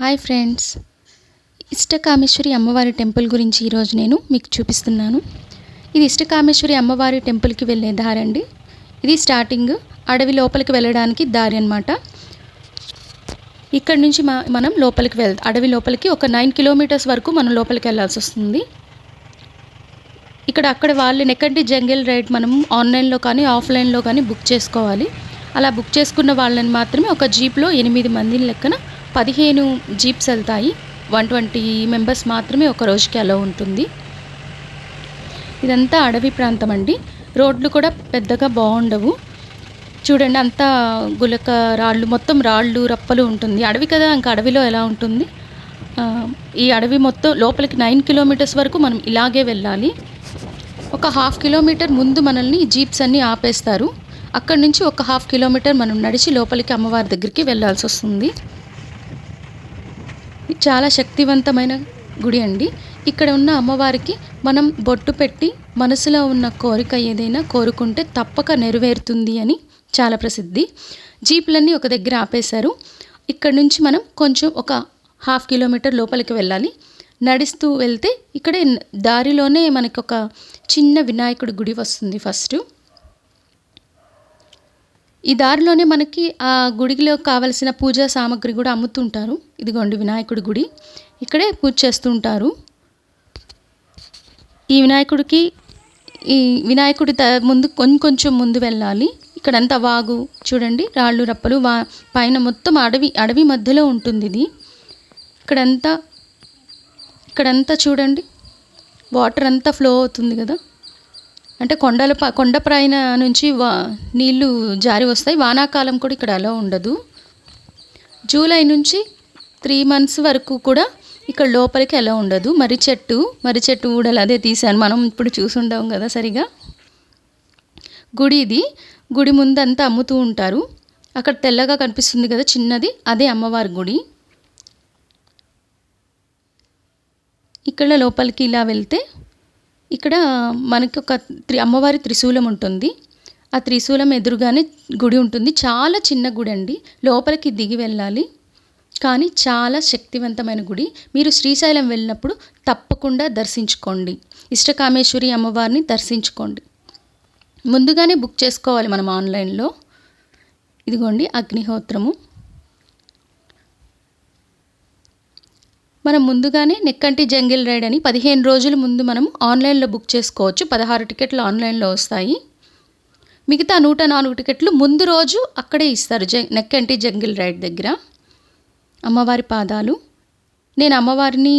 Hi friends Ishtakameshwari అమ్మవారి temple గురించి ఈరోజు నేను మీకు చూపిస్తున్నాను. ఇది ఇష్టకామేశ్వరి అమ్మవారి టెంపుల్కి వెళ్ళే దారి అండి. ఇది స్టార్టింగ్ అడవి లోపలికి వెళ్ళడానికి దారి అనమాట ఇక్కడ నుంచి మనం లోపలికి వెళ్ అడవి లోపలికి ఒక నైన్ కిలోమీటర్స్ వరకు మనం లోపలికి వెళ్ళాల్సి వస్తుంది. ఇక్కడ అక్కడ వాళ్ళు నెక్కంటి జంగిల్ రైడ్ మనం ఆన్లైన్లో కానీ ఆఫ్లైన్లో కానీ బుక్ చేసుకోవాలి. అలా బుక్ చేసుకున్న వాళ్ళని మాత్రమే ఒక జీప్లో ఎనిమిది మంది లెక్కన పదిహేను జీప్స్ వెళ్తాయి. వన్ ట్వంటీ మెంబర్స్ మాత్రమే ఒక రోజుకి అలా ఉంటుంది. ఇదంతా అడవి ప్రాంతం అండి. రోడ్లు కూడా పెద్దగా బాగుండవు. చూడండి అంతా గులక రాళ్ళు మొత్తం రాళ్ళు రప్పలు ఉంటుంది. అడవి కదా ఇంకా అడవిలో ఎలా ఉంటుంది? ఈ అడవి మొత్తం లోపలికి నైన్ కిలోమీటర్స్ వరకు మనం ఇలాగే వెళ్ళాలి. ఒక హాఫ్ కిలోమీటర్ ముందు మనల్ని జీప్స్ అన్నీ ఆపేస్తారు. అక్కడి నుంచి ఒక హాఫ్ కిలోమీటర్ మనం నడిచి లోపలికి అమ్మవారి దగ్గరికి వెళ్ళాల్సి వస్తుంది. చాలా శక్తివంతమైన గుడి అండి. ఇక్కడ ఉన్న అమ్మవారికి మనం బొట్టు పెట్టి మనసులో ఉన్న కోరిక ఏదైనా కోరుకుంటే తప్పక నెరవేరుతుంది అని చాలా ప్రసిద్ధి. జీప్లన్నీ ఒక దగ్గర ఆపేశారు. ఇక్కడ నుంచి మనం కొంచెం ఒక హాఫ్ కిలోమీటర్ లోపలికి వెళ్ళాలి. నడుస్తూ వెళ్తే ఇక్కడే దారిలోనే మనకి ఒక చిన్న వినాయకుడి గుడి వస్తుంది ఫస్ట్. ఈ దారిలోనే మనకి ఆ గుడిలో కావలసిన పూజా సామాగ్రి కూడా అమ్ముతుంటారు. ఇదిగోండి వినాయకుడి గుడి. ఇక్కడే పూజ చేస్తుంటారు. ఈ వినాయకుడికి ఈ వినాయకుడి త ముందు కొంచెం కొంచెం ముందు వెళ్ళాలి. ఇక్కడంతా వాగు చూడండి రాళ్ళు రప్పలు వా పైన మొత్తం అడవి అడవి మధ్యలో ఉంటుంది ఇది. ఇక్కడంతా ఇక్కడంతా చూడండి. వాటర్ అంతా ఫ్లో అవుతుంది కదా. అంటే కొండల ప- కొండ ప్రయాణ నుంచి వా నీళ్ళు జారి వస్తాయి. వానాకాలం కూడా ఇక్కడ అలా ఉండదు. జూలై నుంచి త్రీ మంత్స్ వరకు కూడా ఇక్కడ లోపలికి ఎలా ఉండదు. మర్రి చెట్టు మర్రి చెట్టు ఊడలు అదే తీశాను. మనం ఇప్పుడు చూసుండాం కదా సరిగా. గుడి ఇది. గుడి ముందంతా అమ్ముతూ ఉంటారు. అక్కడ తెల్లగా కనిపిస్తుంది కదా చిన్నది. అదే అమ్మవారి గుడి. ఇక్కడ లోపలికి ఇలా వెళ్తే ఇక్కడ మనకి ఒక త్రి అమ్మవారి త్రిశూలం ఉంటుంది. ఆ త్రిశూలం ఎదురుగానే గుడి ఉంటుంది. చాలా చిన్న గుడి అండి. లోపలికి దిగి వెళ్ళాలి. కానీ చాలా శక్తివంతమైన గుడి. మీరు శ్రీశైలం వెళ్ళినప్పుడు తప్పకుండా దర్శించుకోండి. ఇష్టకామేశ్వరి అమ్మవారిని దర్శించుకోండి. ముందుగానే బుక్ చేసుకోవాలి మనం ఆన్లైన్లో. ఇదిగోండి అగ్నిహోత్రము. మనం ముందుగానే నెక్కంటి జంగిల్ రైడ్ అని పదిహేను రోజుల ముందు మనం ఆన్లైన్లో బుక్ చేసుకోవచ్చు. పదహారు టికెట్లు ఆన్లైన్లో వస్తాయి. మిగతా నూట నాలుగు టికెట్లు ముందు రోజు అక్కడే ఇస్తారు జ నెక్కంటి జంగిల్ రైడ్ దగ్గర. అమ్మవారి పాదాలు. నేను అమ్మవారిని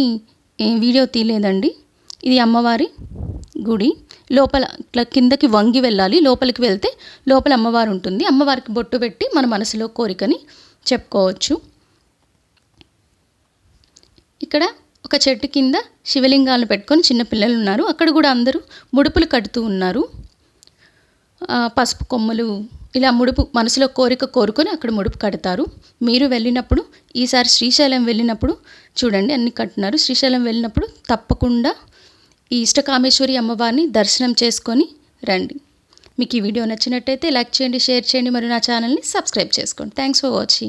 వీడియో తీయలేదండి. ఇది అమ్మవారి గుడి. లోపల ఇట్లా కిందకి వంగి వెళ్ళాలి. లోపలికి వెళ్తే లోపల అమ్మవారు ఉంటుంది. అమ్మవారికి బొట్టు పెట్టి మన మనసులో కోరికని చెప్పుకోవచ్చు. ఇక్కడ ఒక చెట్టు కింద శివలింగాలను పెట్టుకొని చిన్న పిల్లలు ఉన్నారు. అక్కడ కూడా అందరూ ముడుపులు కడుతూ ఉన్నారు. పసుపు కొమ్మలు ఇలా ముడుపు మనసులో కోరిక కోరుకొని అక్కడ ముడుపు కడతారు. మీరు వెళ్ళినప్పుడు ఈసారి శ్రీశైలం వెళ్ళినప్పుడు చూడండి అన్ని కట్టున్నారు. శ్రీశైలం వెళ్ళినప్పుడు తప్పకుండా ఈ ఇష్టకామేశ్వరి అమ్మవారిని దర్శనం చేసుకొని రండి. మీకు ఈ వీడియో నచ్చినట్టయితే లైక్ చేయండి షేర్ చేయండి మరియు నా ఛానల్ని సబ్స్క్రైబ్ చేసుకోండి. Thanks for watching